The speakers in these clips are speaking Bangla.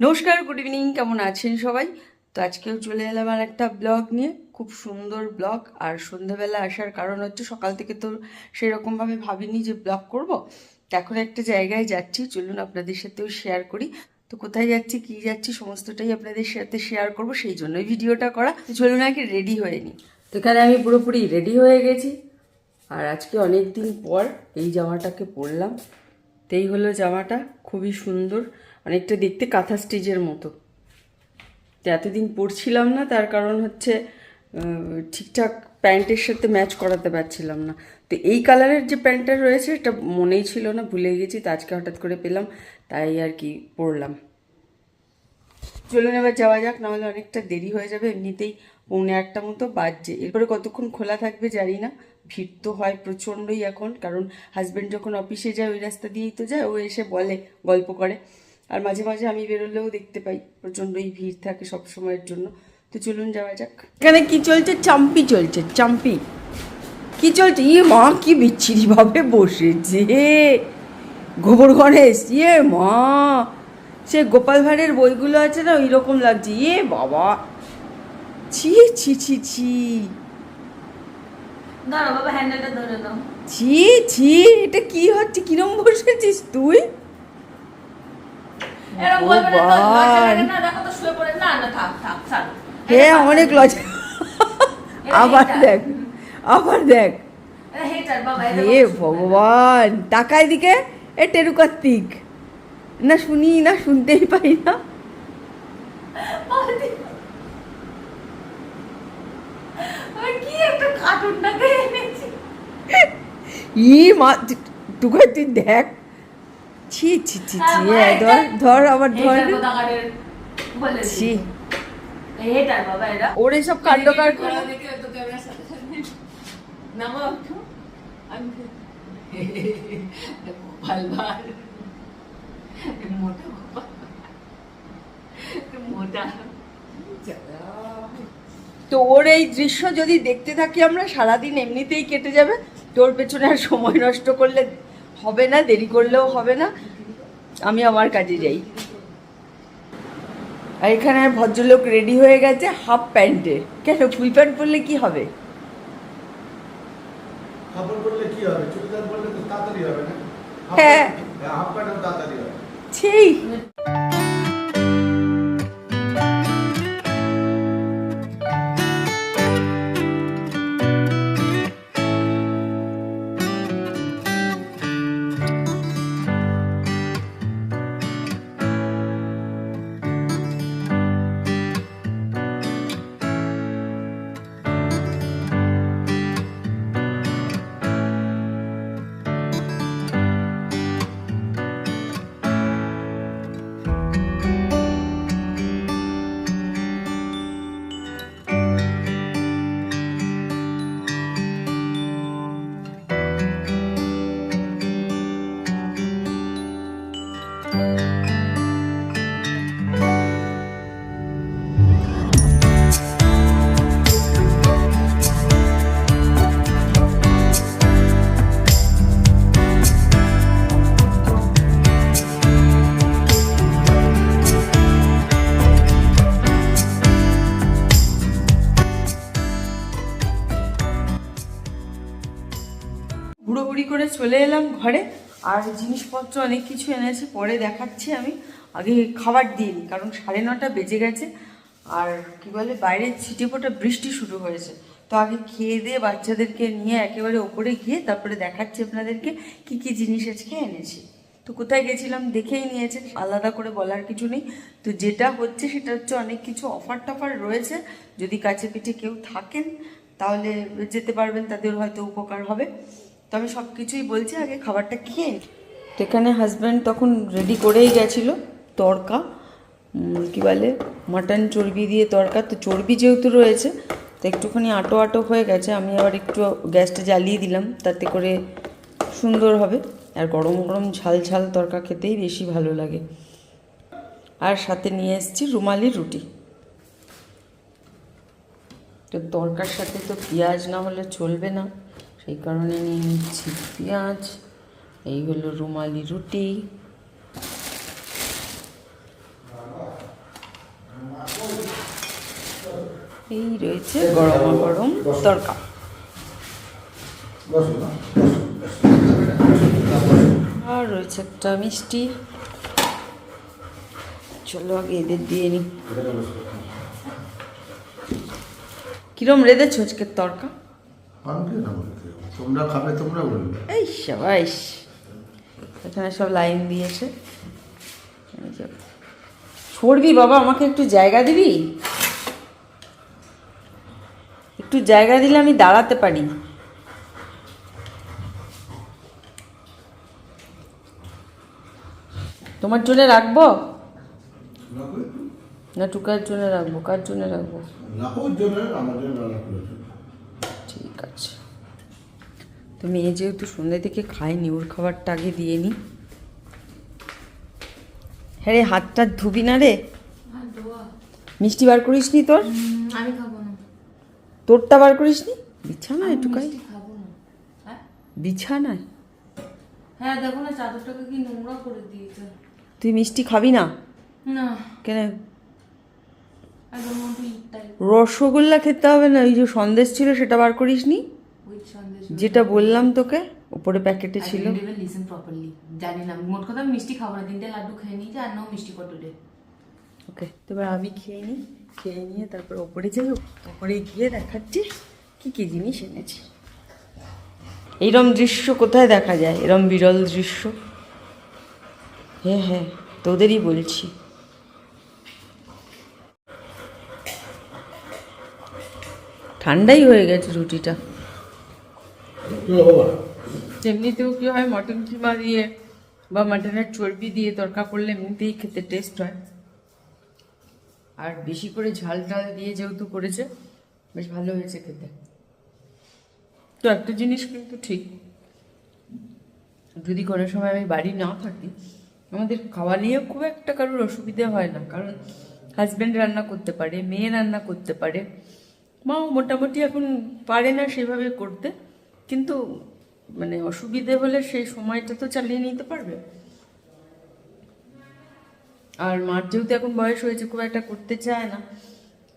নমস্কার গুড ইভিনিং কেমন আছেন সবাই? তো আজকেও চলে এলাম আর একটা ব্লগ নিয়ে। খুব সুন্দর ব্লগ আর সন্ধ্যাবেলা আসার কারণ হচ্ছে সকাল থেকে তো সেরকমভাবে ভাবিনি যে ব্লগ করব। এখন একটা জায়গায় যাচ্ছি, চলুন আপনাদের সাথেও শেয়ার করি। তো কোথায় যাচ্ছি, কি যাচ্ছি, সমস্তটাই আপনাদের সাথে শেয়ার করব, সেই জন্যই ভিডিওটা করা। চলুন আগে রেডি হয়ে নিই। তো এখানে আমি পুরোপুরি রেডি হয়ে গেছি। আর আজকে অনেক দিন পর এই জামাটাকে পরলাম। তো এই হলো জামাটা, খুবই সুন্দর। অনেকটা দেখতে কাঁথা স্টিচের মতো। তো এতদিন পরছিলাম না, তার কারণ হচ্ছে ঠিকঠাক প্যান্টের সাথে ম্যাচ করাতে পারছিলাম না। তো এই কালারের যে প্যান্টটা রয়েছে এটা মনেই ছিল না, ভুলে গেছি, তো আজকে হঠাৎ করে পেলাম, তাই আর কি পরলাম। চলুন এবার যাওয়া যাক নাহলে অনেকটা দেরি হয়ে যাবে, এমনিতেই পৌনে আটটা মতো বাজছে। এরপরে কতক্ষণ খোলা থাকবে জানি না, ভিড় তো হয় প্রচণ্ডই এখন, কারণ হাজব্যান্ড যখন অফিসে যায়, ওই রাস্তা দিয়েই তো যায়, ও এসে বলে, গল্প করে। আর মাঝে মাঝে আমি বেরোলেও দেখতে পাই প্রচণ্ডই ভিড় থাকে সব সময়ের জন্য। তো চলুন যাওয়া যাক। এখানে কি চলছে? চাম্পি চলছে চাম্পি। কি চলছে? ইয়ে মা কি বিচ্ছিরি ভাবে বসেছে। গোবর গণেশ ইয়ে মা সে গোপাল ভাঁড়ের বইগুলো আছে না ওই রকম লাগছে। ইয়ে বাবা। ছি ছি ছি ছি। ধরো বাবা হ্যান্ডেলটা ধরে নাও। ছি ছি এটা কি হচ্ছে? কিরম বসেছিস তুই? হ্যাঁ অনেক লজ্জা। আবার দেখ আবার দেখ। হে। ভগবান টাকায় দিকে এ টেরু কার্তিক না শুনি না শুনতেই পাই না। ই মা তুই দেখ। ছি ছি ছি হ্যাঁ, ছি ধর ধর আবার ধর। ছি। ওর এসব কাণ্ড কারখানা তো ওর এই দৃশ্য যদি দেখতে থাকি আমরা সারাদিন এমনিতেই কেটে যাবে। তোর পেছনে আর সময় নষ্ট করলে হবে না দেরি করলেও হবে না। আমি আমার কাজে যাই। আর এখানে ভদ্রলোক রেডি হয়ে গেছে হাফ প্যান্টে কেন? ফুল প্যান্ট পরলে কি হবে? হ্যাঁ। পরলে চলে এলাম ঘরে। আর জিনিসপত্র অনেক কিছু এনেছে, পরে দেখাচ্ছি আমি। আগে খাবার দিয়ে নিই কারণ সাড়ে নটা বেজে গেছে। আর কি বলে, বাইরে ছিটে ফোটা বৃষ্টি শুরু হয়েছে। তো আগে খেয়ে দিয়ে বাচ্চাদেরকে নিয়ে একেবারে ওপরে গিয়ে তারপরে দেখাচ্ছি আপনাদেরকে কি কি জিনিস আজকে এনেছি। তো কোথায় গেছিলাম দেখেই নিয়েছে আলাদা করে বলার কিছু নেই। তো যেটা হচ্ছে সেটা হচ্ছে অনেক কিছু অফার টফার রয়েছে। যদি কাছে পিঠে কেউ থাকেন, তাহলে যেতে পারবেন, তাদের হয়তো উপকার হবে। তো আমি সব কিছুই বলছি, আগে খাবারটা খেয়ে এখানে হাজব্যান্ড তখন রেডি করেই গেছিল তরকা কি বলে মাটন চর্বি দিয়ে তরকা তো চর্বি যেহেতু রয়েছে, তো একটুখানি আটো আটো হয়ে গেছে। আমি আবার একটু গ্যাসটা জ্বালিয়ে দিলাম, তাতে করে সুন্দর হবে। আর গরম গরম ঝাল ঝাল তরকা খেতেই বেশি ভালো লাগে। আর সাথে নিয়ে এসেছি রুমালি রুটি। তো তরকার সাথে তো পেঁয়াজ না হলে চলবে না। সেই কারণে নিয়ে নিচ্ছি পেঁয়াজ এই হলো রুমালি রুটি। এই রয়েছে গরম গরম তরকা আর রয়েছে একটা মিষ্টি। চলো আগে এদের দিয়ে নিই কিরম রেঁধেছো আজকের তরকা তোমরা খাবে তোমরা বলবে। এই সাবাইশ এখানে সব লাইন দিয়েছে। সরবি বাবা আমাকে একটু জায়গা দিবি? একটু জায়গা দিলে আমি দাঁড়াতে পারি। তোমার জন্য রাখব? না টুকার জন্য রাখব। কার জন্য রাখব? ঠিক আছে। তো মেয়ে যেহেতু সন্ধ্যে থেকে খায়নি ওর খাবারটা আগে দিয়ে নি। হ্যাঁ রে হাতটা ধুবি না রে? মিষ্টি বার করিস নি তোর? আমি খাব না। তোরটা বার করিস নি? বিছানায় আমি টুকাই মিষ্টি খাব না। হ্যাঁ? বিছানায়? হ্যাঁ দেখো না চাদরটাকে কি নোংরা করে দিয়েছে। তুই মিষ্টি খাবি না? না। কেন? রসগোল্লা খেতে হবে না ওই যে সন্দেশ ছিল সেটা বার করিস নি? যেটা বললাম তোকে উপরে প্যাকেটে ছিল। লিসেন প্রপারলি জানি না মোট কথা মিষ্টি খাব না। তিনটে লাড্ডু খেয়ে নিয়েছি আর নাও মিষ্টি ফর টুডে ওকে তো এবার আমি খেয়ে নিই। খেয়ে নিয়ে তারপর ওপরে যাই। ওপরে গিয়ে দেখাচ্ছি কি কি জিনিস এনেছি। এইরম দৃশ্য কোথায় দেখা যায়? এরম বিরল দৃশ্য? হ্যাঁ হ্যাঁ তোদেরই বলছি। ঠান্ডাই হয়ে গেছে রুটিটা। এমনিতেও কি হয়, মটন কিমা দিয়ে বা মাটনের চর্বি দিয়ে তরকা করলে এমনিতেই খেতে টেস্ট হয়। আর বেশি করে ঝাল দিয়ে যেহেতু করেছে, বেশ ভালো হয়েছে খেতে। তো একটা জিনিস কিন্তু ঠিক। যদি কোনো সময় আমি বাড়ি না থাকি, আমাদের খাওয়া নিয়ে খুব একটা কারোর অসুবিধে হয় না। কারণ হাজব্যান্ড রান্না করতে পারে, মেয়ে রান্না করতে পারে, মাও মোটামুটি এখন পারে না সেভাবে করতে। কিন্তু মানে অসুবিধে হলে সেই সময়টা তো চালিয়ে নিতে পারবে। আর মার যেহেতু এখন বয়স হয়েছে খুব একটা করতে চায় না।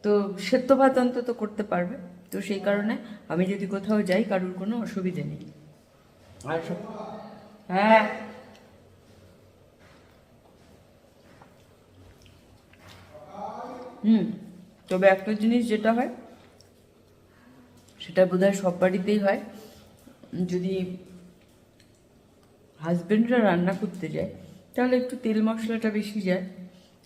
তো সেদ্ধ ভাত অন্তত করতে পারবে। তো সেই কারণে আমি যদি কোথাও যাই কারোর কোনো অসুবিধে নেই। আর হ্যাঁ। হুম তবে একটা জিনিস যেটা হয় সেটা বোধহয় সব বাড়িতেই হয়। যদি হাজবেন্ডরা রান্না করতে যায়, তাহলে একটু তেল মশলাটা বেশি যায়।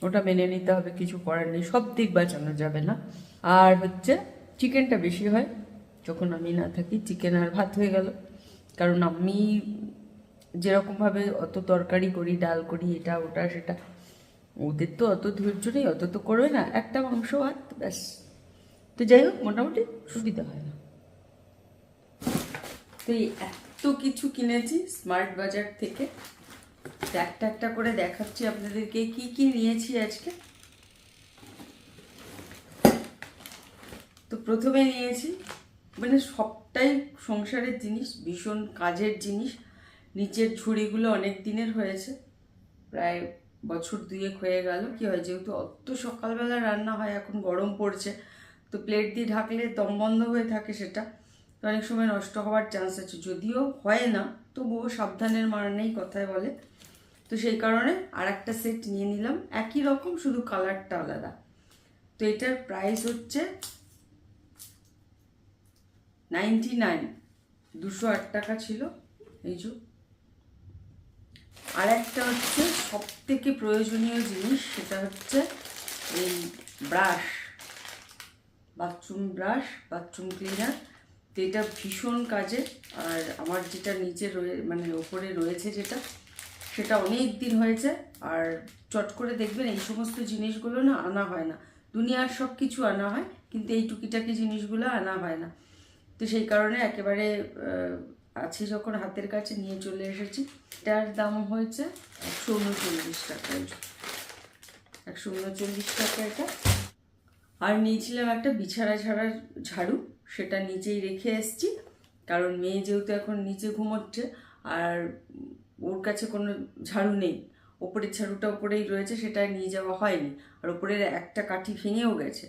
ওটা মেনে নিতে হবে, কিছু করার নেই, সব দিক বাঁচানো যাবে না। আর হচ্ছে চিকেনটা বেশি হয়, যখন আমি না থাকি চিকেন আর ভাত হয়ে গেল। কারণ আমি যেরকমভাবে অত তরকারি করি, ডাল করি, এটা, ওটা, সেটা, ওদের তো অত ধৈর্য নেই, অত তো করবে না, একটা মাংস, ভাত, ব্যাস। তো যাই হোক, মোটামুটি সুবিধা হয় না। তো এই এত কিছু কিনেছি স্মার্ট বাজার থেকে। একটা একটা করে দেখাচ্ছি আপনাদেরকে কি কি নিয়েছি আজকে। তো প্রথমে নিয়েছি মানে সবটাই সংসারের জিনিস, ভীষণ কাজের জিনিস। নিচের ঝুড়িগুলো অনেক দিনের হয়েছে, প্রায় বছর দুয়েক হয়ে গেল। কি হয়, যেহেতু অত সকালবেলা রান্না হয়, এখন গরম পড়ছে, তো প্লেট দিয়ে ঢাকলে দম বন্ধ হয়ে থাকে সেটা। তো অনেক সময় নষ্ট হওয়ার চান্স আছে। যদিও হয় না, তবুও সাবধানের মার নেই কথায় বলে। তো সেই কারণে আর একটা সেট নিয়ে নিলাম। একই রকম, শুধু কালারটা আলাদা। তো এটার প্রাইস হচ্ছে নাইনটি নাইন দুশো আট টাকা ছিল, এই যে। আর একটা হচ্ছে সব থেকে প্রয়োজনীয় জিনিস, সেটা হচ্ছে এই brush bathroom brush bathroom cleaner তো এটা ভীষণ কাজের আর আমার যেটা নিচে রয়ে মানে ওপরে রয়েছে যেটা, সেটা অনেক দিন হয়েছে, আর চট করে দেখবেন এই সমস্ত জিনিসগুলো না আনা হয় না। দুনিয়ার সব কিছু আনা হয়, কিন্তু এই টুকিটাকি জিনিসগুলো আনা হয় না। তো সেই কারণে একেবারে আছে যখন হাতের কাছে নিয়ে চলে এসেছি, এটার দাম হয়েছে একশো উনচল্লিশ টাকা। একশো উনচল্লিশ টাকা এটা। আর নিয়েছিলাম একটা বিছানা ছাড়ার ঝাড়ু, সেটা নিচেই রেখে এসেছি। কারণ মেয়ে যেহেতু এখন নিচে ঘুমোচ্ছে, আর ওর কাছে কোনো ঝাড়ু নেই, ওপরের ঝাড়ুটা ওপরেই রয়েছে, সেটা নিয়ে যাওয়া হয়নি। আর ওপরের একটা কাঠি ভেঙেও গেছে।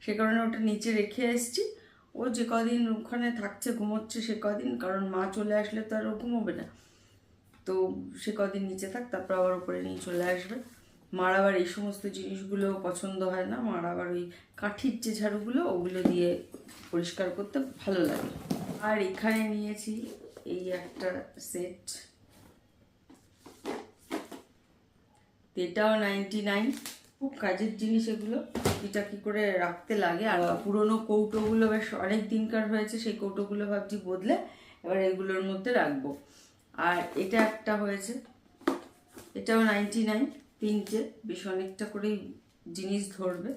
সে কারণে ওটা নিচে রেখে এসেছি। ও যে কদিন ওখানে থাকছে, ঘুমোচ্ছে সে কদিন, কারণ মা চলে আসলে তো আর ও ঘুমোবে না। তো সে কদিন নিচে থাক, তারপর আবার ওপরে নিয়ে চলে আসবে। মার আবার এই সমস্ত জিনিসগুলো পছন্দ হয় না মার আবার ওই কাঠির যে ঝাড়ুগুলো, ওগুলো দিয়ে পরিষ্কার করতে ভালো লাগে। আর এখানে নিয়েছি এই একটা সেট এটাও নাইনটি নাইন খুব কাজের জিনিস এগুলো। এটা কী করে রাখতে লাগে? আর পুরোনো কৌটোগুলো বেশ অনেক দিনকার হয়েছে, সেই কৌটোগুলো ভাবছি বদলে এবার এগুলোর মধ্যে রাখব। আর এটা একটা হয়েছে। এটাও নাইনটি নাইন তিনটে, বেশ অনেকটা করেই জিনিস ধরবে।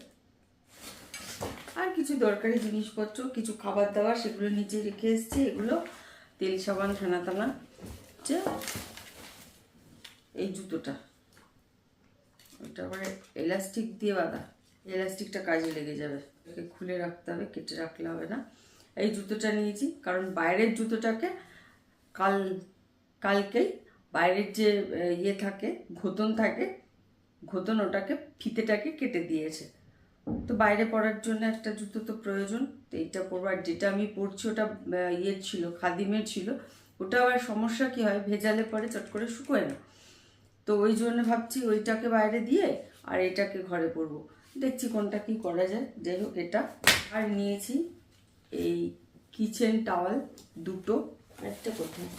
আর কিছু দরকারি জিনিসপত্র, কিছু খাবার দাবার সেগুলো নিচে রেখে এসেছি। এগুলো তেল, সাবান ফেনা টানা এই জুতোটা। ওটা আবার এলাস্টিক দিয়ে বাঁধা। এলাস্টিকটা কাজে লেগে যাবে। ওকে খুলে রাখতে হবে, কেটে রাখলে হবে না। এই জুতোটা নিয়েছি, কারণ বাইরের জুতোটাকে কাল, কালকেই বাইরের যে ইয়ে থাকে, ঘোতন থাকে ঘোতন ওটাকে ফিতেটাকে কেটে দিয়েছে। তো বাইরে পরার জন্য একটা জুতো তো প্রয়োজন, তো এইটা পরবো। আর যেটা আমি পরছি ওটা ইয়ে ছিল, খাদিমের ছিল। ওটা আবার সমস্যা কি হয়? ভেজালে পরে চট করে শুকোয় না। তো ওই জন্য ভাবছি ওইটাকে বাইরে দিয়ে আর এটাকে ঘরে পরবো। দেখছি কোনটা কি করা যায়। যাই হোক, এটা আর নিয়েছি এই কিচেন টাওয়াল দুটো। একটা কোথায়?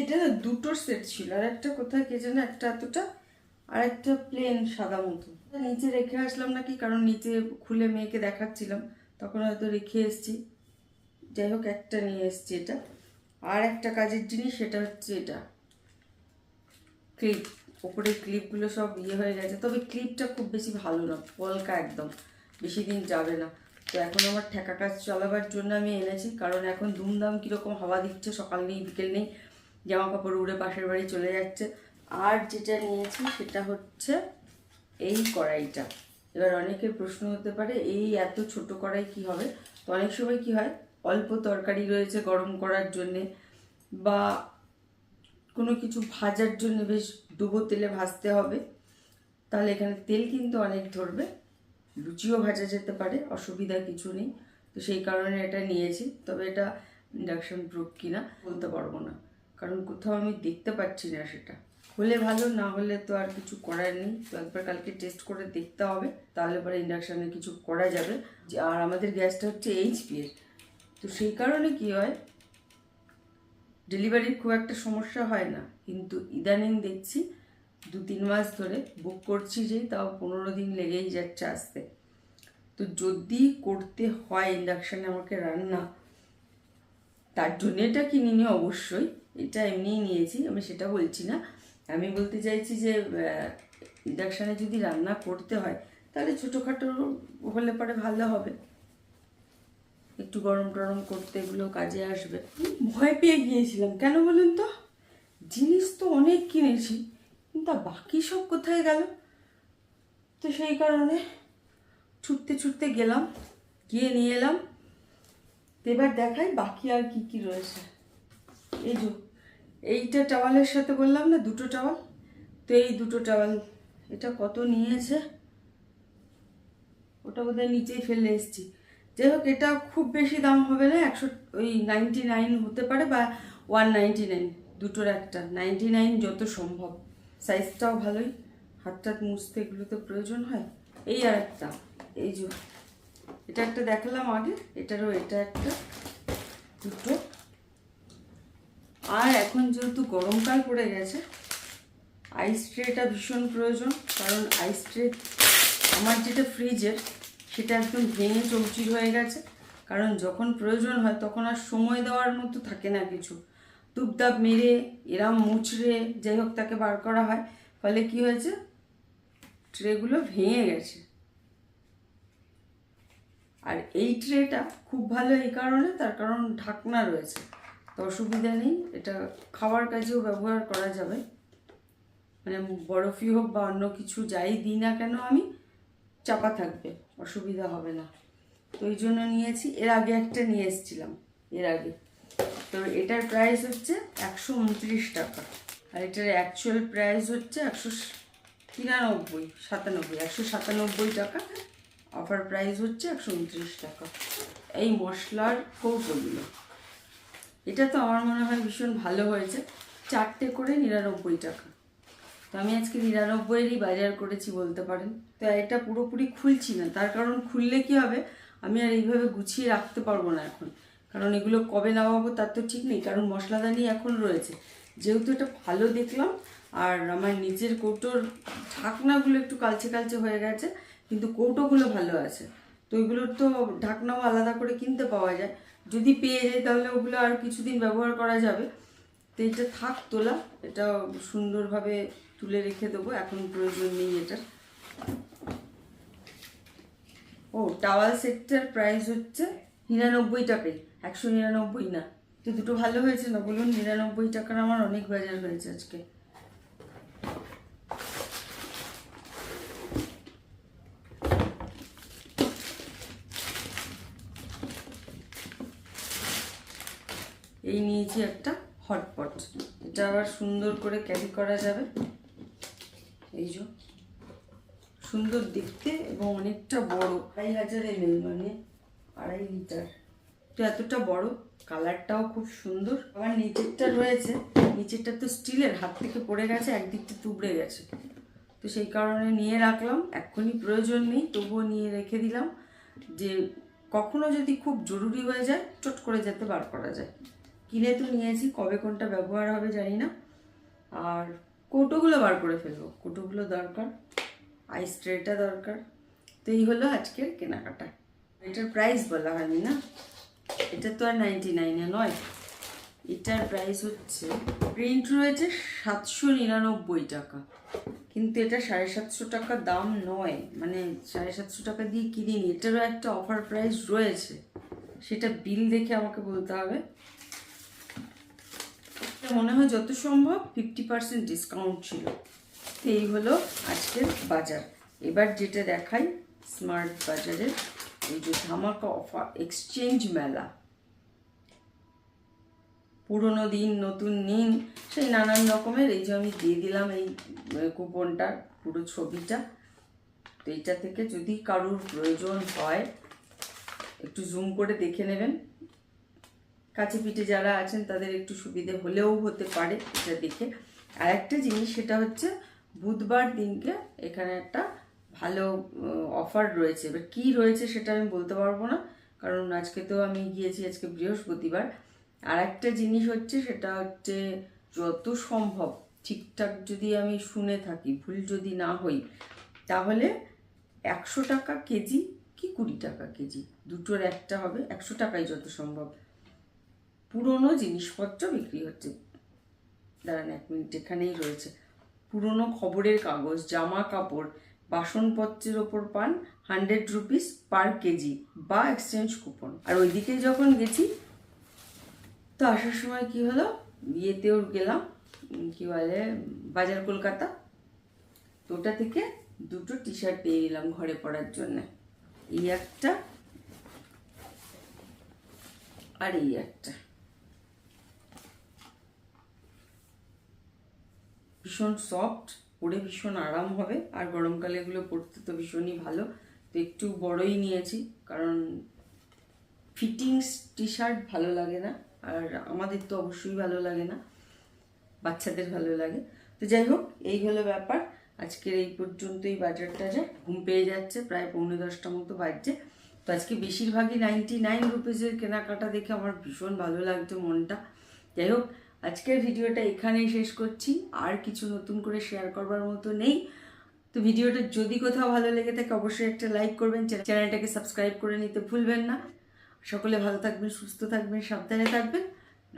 এটা দুটোর সেট ছিল। আর একটা কোথায় কে যেন একটা এতটা, আর একটা প্লেন সাদা মতো। নিচে রেখে আসলাম নাকি, কারণ নিচে খুলে মেয়েকে দেখাচ্ছিলাম। তখন হয়তো রেখে এসেছি। যাই হোক, একটা নিয়ে এসেছি এটা। আর একটা কাজের জিনিস, সেটা হচ্ছে এটা। ক্লিপ ওপরে ক্লিপগুলো সব ইয়ে হয়ে গেছে। তবে ক্লিপটা খুব বেশি ভালো না, পলকা একদম। বেশি দিন যাবে না। তো এখন আমার ঠেকা কাজ চালাবার জন্য আমি এনেছি। কারণ এখন দুমদাম কীরকম হাওয়া দিচ্ছে, সকাল নেই, বিকেল নেই। জামা কাপড় উড়ে পাশের বাড়ি চলে যাচ্ছে। আর যেটা নিয়েছি সেটা হচ্ছে এই কড়াইটা। এবার অনেকের প্রশ্ন হতে পারে, এই এত ছোট কড়াই কি হবে? তো অনেক সময় কি হয়, অল্প তরকারি রয়েছে গরম করার জন্যে বা কোনো কিছু ভাজার জন্য বেশ ডুবো তেলে ভাজতে হবে। তাহলে এখানে তেল কিন্তু অনেক ধরবে, লুচিও ভাজা যেতে পারে, অসুবিধা কিছু নেই। তো সেই কারণে এটা নিয়েছি, তবে এটা ইন্ডাকশন প্রুফ কিনা বলতে পারব না। কারণ কোথাও আমি দেখতে পাচ্ছি না সেটা। হলে ভালো, না হলে তো আর কিছু করার নেই। তো একবার কালকে টেস্ট করে দেখতে হবে, তাহলে পরে ইন্ডাকশানে কিছু করা যাবে। যে- আর আমাদের গ্যাসটা হচ্ছে এইচপি এর। তো সেই কারণে কি হয় ডেলিভারির খুব একটা সমস্যা হয় না। কিন্তু ইদানিং দেখছি, দু তিন মাস ধরে বুক করছি যে, তাও পনেরো দিন লেগেই যাচ্ছে আসতে। তো যদি করতে হয় ইন্ডাকশানে আমাকে রান্না, তার জন্য এটা কিনিনি অবশ্যই। এটা এমনিই নিয়েছি, আমি সেটা বলছি না। আমি বলতে চাইছি যে ইন্ডাকশানে যদি রান্না করতে হয়, তাহলে ছোটোখাটো হলে পরে ভালো হবে। একটু গরম টরম করতে এগুলো কাজে আসবে। ভয় পেয়ে গিয়েছিলাম। কেন বলুন তো? জিনিস তো অনেক কিনেছি, কিন্তু বাকি সব কোথায় গেল? তো সেই কারণে ছুটতে ছুটতে গেলাম, গিয়ে নিয়ে এলাম। এবার দেখাই বাকি আর কি কি রয়েছে। এই যে, এইটা টাওয়ালের সাথে বললাম না, দুটো টাওয়াল? তো এই দুটো টাওয়াল, এটা কত নিয়েছে? ওটা বোধহয় নিচেই ফেলে এসেছি। যাই হোক, এটা খুব বেশি দাম হবে না, একশো, ওই নাইনটি নাইন হতে পারে বা ওয়ান নাইনটি নাইন দুটোর একটা। নাইনটি নাইন যত সম্ভব। সাইজটাও ভালোই হাত টাত মুছতে এগুলো তো প্রয়োজন হয়। এই আর একটা, এই যে, এটা একটা দেখালাম আগে, এটারও এটা একটা, দুটো। আর এখন যেহেতু গরমকাল পড়ে গেছে আইস ট্রেটা ভীষণ প্রয়োজন, কারণ আইস ট্রে আমার যেটা ফ্রিজের সেটা একদম ভেঙে চৌচির হয়ে গেছে। কারণ যখন প্রয়োজন হয়, তখন আর সময় দেওয়ার মতো থাকে না কিছু। টুপটাপ মেরে, এরাম মুচড়ে, যাই হোক তাকে বার করা হয়। ফলে কি হয়েছে? ট্রেগুলো ভেঙে গেছে। আর এই ট্রেটা খুব ভালো এই কারণে, তার কারণ ঢাকনা রয়েছে। তো অসুবিধা নেই। এটা খাওয়ার কাজেও ব্যবহার করা যাবে। মানে বরফি হোক বা অন্য কিছু যাই দিই না কেন আমি, চাপা থাকবে, অসুবিধা হবে না। তো ওই জন্য নিয়েছি। এর আগে একটা নিয়ে এসেছিলাম, এর আগে। তো এটার প্রাইস হচ্ছে একশো উনত্রিশ টাকা। আর এটার অ্যাকচুয়াল প্রাইস হচ্ছে একশো তিরানব্বই, সাতানব্বই, একশো সাতানব্বই টাকা। অফার প্রাইস হচ্ছে একশো উনত্রিশ টাকা। এই মশলার কৌটোগুলো এটা তো আমার মনে হয় ভীষণ ভালো হয়েছে। চারটে করে নিরানব্বই টাকা। তো আমি আজকে নিরানব্বইয়েরই বাজার করেছি বলতে পারেন। তো এটা পুরোপুরি খুলছি না। তার কারণ খুললে কি হবে? আমি আর এইভাবে গুছিয়ে রাখতে পারব না এখন। কারণ এগুলো কবে নামাবো তার তো ঠিক নেই। কারণ মশলাদানি এখন রয়েছে। যেহেতু এটা ভালো দেখলাম, আর আমার নিজের কৌটোর ঢাকনাগুলো একটু কালচে কালচে হয়ে গেছে, কিন্তু কৌটোগুলো ভালো আছে। তো ওইগুলোর তো ঢাকনাও আলাদা করে কিনতে পাওয়া যায়। যদি পেয়ে যাই তাহলে ওগুলো আর কিছুদিন ব্যবহার করা যাবে। তো এটা থাক তোলা, এটা সুন্দরভাবে তুলে রেখে দেবো, এখন প্রয়োজন নেই এটার। ও, টাওয়াল সেটটার প্রাইস হচ্ছে নিরানব্বই টাকাই একশো নিরানব্বই না। তো দুটো ভালো হয়েছে না? বলুন, নিরানব্বই টাকার আমার অনেক বাজার হয়েছে আজকে। নিয়েছি একটা হটপট এটা আবার সুন্দর করে ক্যারি করা যাবে। এই যে সুন্দর দেখতে এবং অনেকটা বড়। আড়াই হাজারে নেই মানে আড়াই লিটার। তো এতটা বড় কালারটাও খুব সুন্দর। আবার নিচেরটা রয়েছে নিচেরটা তো স্টিলের হাত থেকে পড়ে গেছে একদিকটা তুবড়ে গেছে। তো সেই কারণে নিয়ে রাখলাম এক্ষুনি প্রয়োজন নেই তবুও নিয়ে রেখে দিলাম যে কখনো যদি খুব জরুরি হয়ে যায় চট করে যেতে বার করা যায়। কিনে তো নিয়েছি, কবে কোনটা ব্যবহার হবে জানি না। আর কৌটোগুলো বার করে ফেলব, কৌটোগুলো দরকার আইস ট্রেটা দরকার। তো এই হলো আজকের কেনাকাটা। এটার প্রাইস বলা হয়নি না? এটা তো আর নাইনটি নাইনে নয়। এটার প্রাইস হচ্ছে প্রিন্ট রয়েছে সাতশো নিরানব্বই টাকা। কিন্তু এটা সাড়ে সাতশো টাকা দাম নয়। মানে সাড়ে সাতশো টাকা দিয়ে কিনিনি। এটারও একটা অফার প্রাইস রয়েছে। সেটা বিল দেখে আমাকে বলতে হবে। মনে হয় যত সম্ভব ফিফটি পার্সেন্ট ডিসকাউন্ট ছিল। তো এই হলো আজকের বাজার। এবার যেটা দেখাই স্মার্ট বাজারের এই যে ধামাকা অফার এক্সচেঞ্জ মেলা। পুরনো দিন, নতুন নিন সেই নানান রকমের। এই যে আমি দিয়ে দিলাম এই কুপনটার পুরো ছবিটা। তো এইটা থেকে যদি কারোর প্রয়োজন হয়, একটু জুম করে দেখে নেবেন। কাছে পিঠে যারা আছেন, তাদের একটু সুবিধে হলেও হতে পারে এটা দেখে। আর একটা জিনিস, সেটা হচ্ছে বুধবার দিনকে এখানে একটা ভালো অফার রয়েছে। এবার কী রয়েছে সেটা আমি বলতে পারব না, কারণ আজকে তো আমি গিয়েছি, আজকে বৃহস্পতিবার। আর একটা জিনিস হচ্ছে, সেটা হচ্ছে যত সম্ভব ঠিকঠাক যদি আমি শুনে থাকি, ভুল যদি না হই, তাহলে একশো টাকা কেজি কি কুড়ি টাকা কেজি? দুটোর একটা হবে, একশো টাকাই যত সম্ভব। পুরনো জিনিসপত্র বিক্রি হচ্ছে। দাঁড়ান এক মিনিট, এখানেই রয়েছে। পুরনো খবরের কাগজ জামা কাপড় বাসনপত্রের ওপর পান হান্ড্রেড রুপিস পার কেজি বা এক্সচেঞ্জ কুপন আর ওইদিকে যখন গেছি, তো আসার সময় কি হলো? বিয়েতেও গেলাম কি বলে, বাজার কলকাতা। তো ওটা থেকে দুটো টি শার্ট পেয়ে নিলাম ঘরে পরার জন্য। এই একটা আর এই একটা। ভীষণ সফট পরে ভীষণ আরাম হবে। আর গরমকালে এগুলো পরতে তো ভীষণই ভালো। তো একটু বড়ই নিয়েছি, কারণ ফিটিংস টি শার্ট ভালো লাগে না। আর আমাদের তো অবশ্যই ভালো লাগে না। বাচ্চাদের ভালো লাগে। তো যাই হোক, এই হলো ব্যাপার। আজকের এই পর্যন্তই বাজার টাজার ঘুম পেয়ে যাচ্ছে, প্রায় পৌনে দশটা মতো বাজছে। তো আজকে বেশিরভাগই নাইনটি নাইন রুপিসের কেনাকাটা দেখে আমার ভীষণ ভালো লাগছে মনটা। যাই হোক আজকের ভিডিওটা এখানেই শেষ করছি। আর কিছু নতুন করে শেয়ার করবার মতো নেই। তো ভিডিওটা যদি কোথাও ভালো লেগে থাকে, অবশ্যই একটা লাইক করবেন। চ্যানেলটাকে সাবস্ক্রাইব করে নিতে ভুলবেন না। সকলে ভালো থাকবেন, সুস্থ থাকবেন, সাবধানে থাকবেন।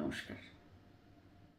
নমস্কার।